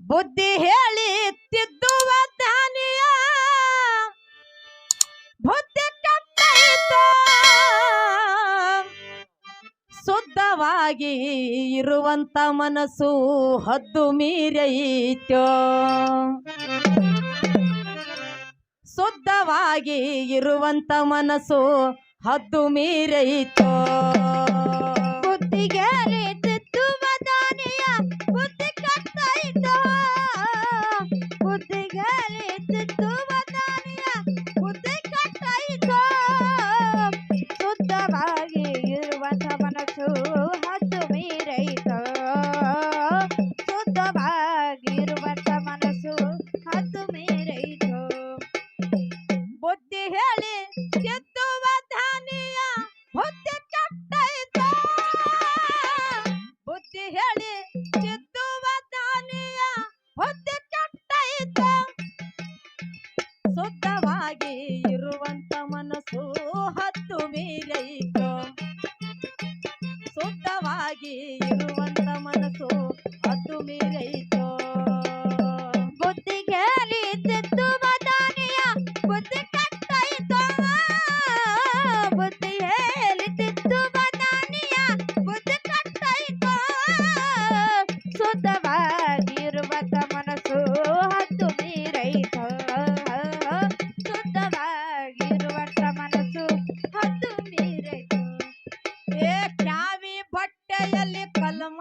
ಬುದ್ಧಿ ಹೇಳಿ ತಿದ್ದುವ ದಾನಿಯ. ಬುದ್ಧಿ ಕಟ್ಟೈತೋ ಶುದ್ಧವಾಗಿ ಇರುವಂತ ಮನಸ್ಸು ಹದ್ದು ಮೀರೈತೋ ಶುದ್ಧವಾಗಿ ಇರುವಂತ ಮನಸ್ಸು ಹದ್ದು ಮೀರೈತೋ ಬುದ್ಧಿಗೆ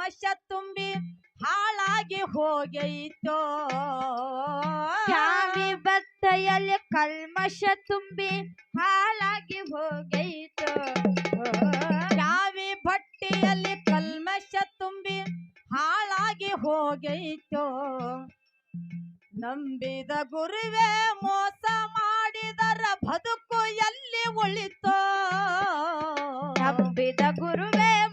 ಕಲ್ಮಶ ತುಂಬಿ ಹಾಳಾಗಿ ಹೋಗೈತೋ. ಶಾವಿ ಬತ್ತೆಯಲ್ಲಿ ಕಲ್ಮಶ ತುಂಬಿ ಹಾಳಾಗಿ ಹೋಗೈತೋ. ಶಾವಿ ಬಟ್ಟೆಯಲ್ಲಿ ಕಲ್ಮಶ ತುಂಬಿ ಹಾಳಾಗಿ ಹೋಗೈತೋ. ನಂಬಿದ ಗುರುವೇ ಮೋಸ ಮಾಡಿದರ ಬದುಕು ಎಲ್ಲಿ ಉಳಿತೋ. ನಂಬಿದ ಗುರುವೇ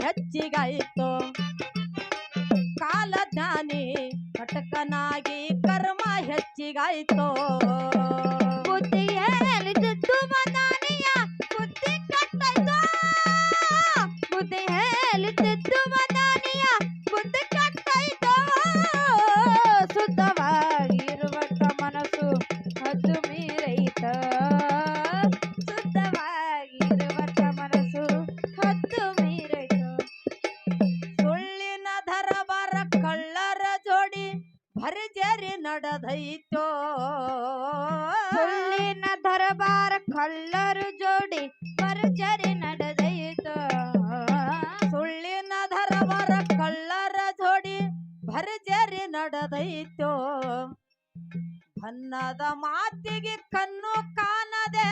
ಹೆಚ್ಚಿಗಾಯಿತು ಕಾಲಜ್ಞಾನಿ ಕಟಕನಾಗಿ ಕರ್ಮ ಹೆಚ್ಚಿಗಾಯಿತು ಕಳ್ಳರು ಜೋಡಿ ಪರಚರಿ ನಡೆದಯಿತು ಸುಳ್ಳಿನ ಧರವರ ಕಳ್ಳರ ಜೋಡಿ ಭರ್ಜರಿ ನಡೆದಯಿತು ಅನ್ನದ ಮಾತಿಗೆ ಕಣ್ಣು ಕಾಣದೆ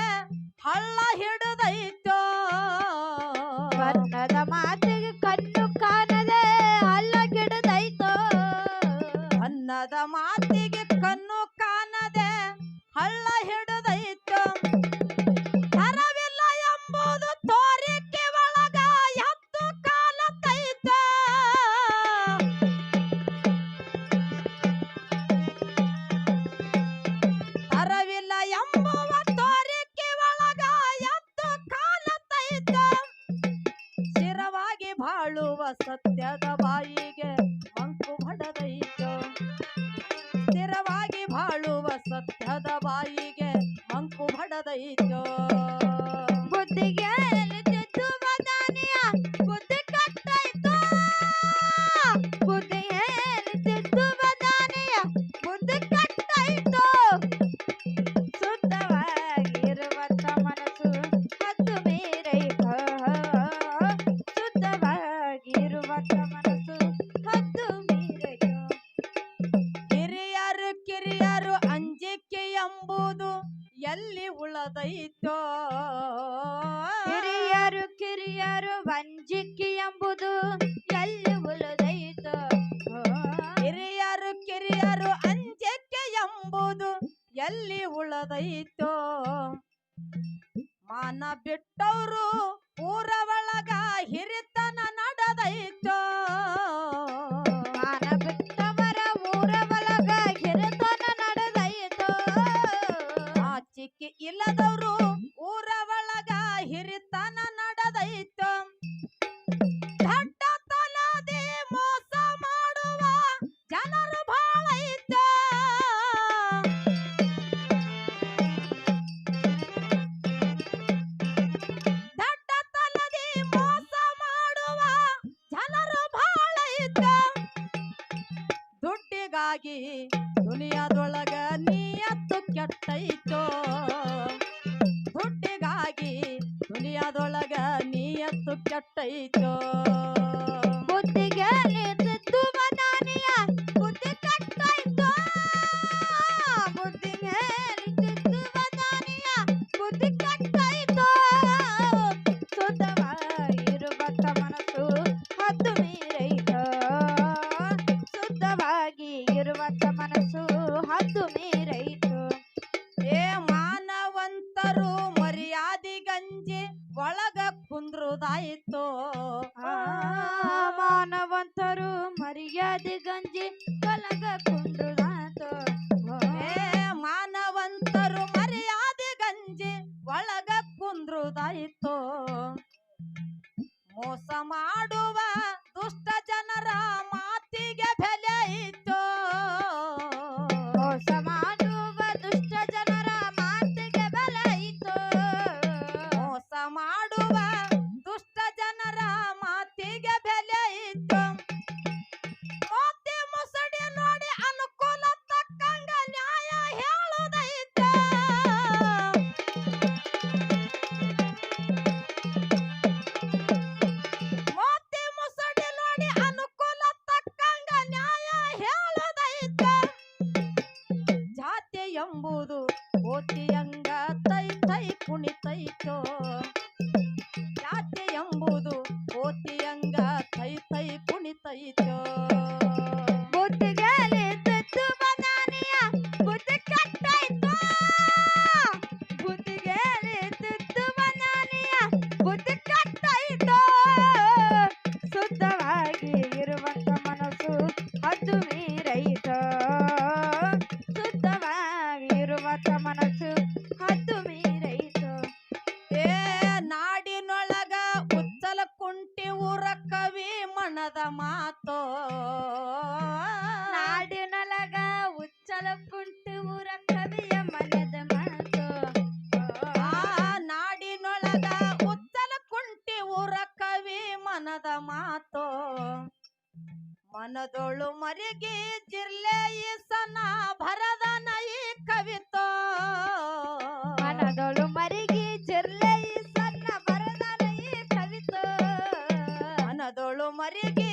ಹಳ್ಳ ಹಿಡಿದೈತೋ. ಅನ್ನದ ಮಾತಿಗೆ ಕಣ್ಣು ಕಾಣದೆ ಹಳ್ಳ ಗಿಡದೈತೋ ಅನ್ನದ ಮಾತಿಗೆ ಕಣ್ಣು ಕಾಣದೆ ಹಳ್ಳ ಬಾಳುವ ಸತ್ಯದ ಬಾಯಿಗೆ ಮಂಕು ಬಡದೈತು ಸ್ಥಿರವಾಗಿ ಬಾಳುವ ಸತ್ಯದ ಬಾಯಿಗೆ ಮಂಕು ಬಡದೈತು ಬುದ್ಧಿಗೆ ಎಂಬುದು ಎಲ್ಲಿ ಉಳದೈತೋ? ಹಿರಿಯರು ಕಿರಿಯರು ವಂಜಿಕೆ ಎಂಬುದು ಎಲ್ಲಿ ಉಳದೈತೋ? ಹಿರಿಯರು ಕಿರಿಯರು ಅಂಜಕ್ಕೆ ಎಂಬುದು ಎಲ್ಲಿ ಉಳದೈತೋ? ಮಾನ ಬಿಟ್ಟವರು ಊರ ಒಳಗ ಹಿರಿತ chiquito. Gandhi ಮನದೊಳು ಮರಿಗೆ ಜಿರ್ಲೆ ಈಸನ ಭರದ ನೈ ಈ ಕವಿತೋ. ಮನದೊಳು ಮರಿಗೆ ಜಿರ್ಲೆ ಈಸನ ಭರದ ನೈ ಕವಿತೋ. ಮನದೊಳು ಮರಿಗೆ